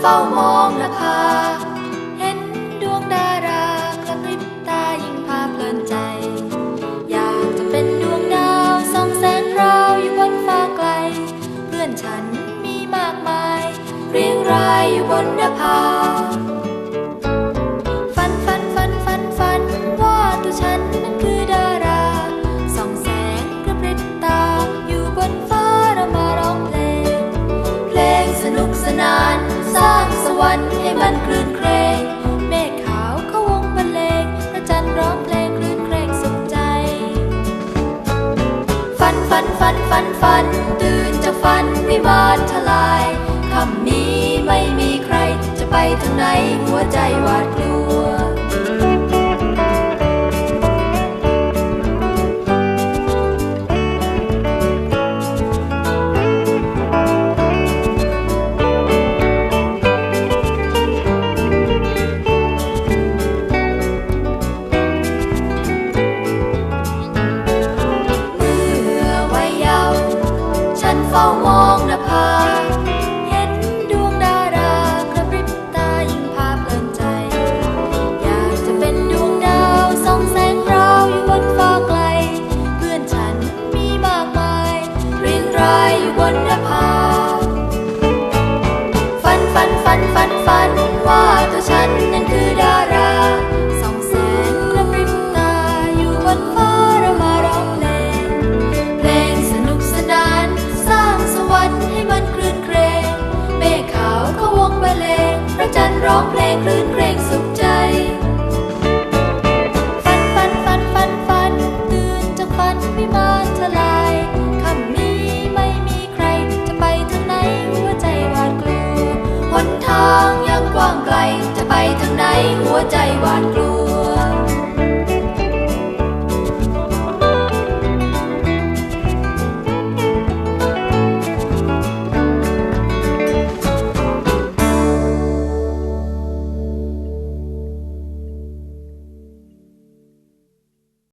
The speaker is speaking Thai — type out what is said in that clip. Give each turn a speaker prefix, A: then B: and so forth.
A: เฝ้ามองนภาเห็นดวงดารากระพริบตายิ่งพาเพลินใจ อยากจะเป็นดวงดาวส่องแสงราวอยู่บนฟ้าไกล เพื่อนฉันมีมากมาย เรียงรายอยู่บนนภา ฝันฝันฝัน ตื่นจากฝันวิมานทลาย คำนี้ไม่มีใครจะไปทางไหนหัวใจหวาดกลัว ฝ้ามองนภาเห็นดวงดารากระพริบตายิ่งพาเพลินใจ อยากจะเป็นดวงดาวส่องแสงราวอยู่บนฟ้าไกล เพื่อนฉันมีมากมายเรียนรายอยู่บนนภาฝั หัวใจหวาดกลัว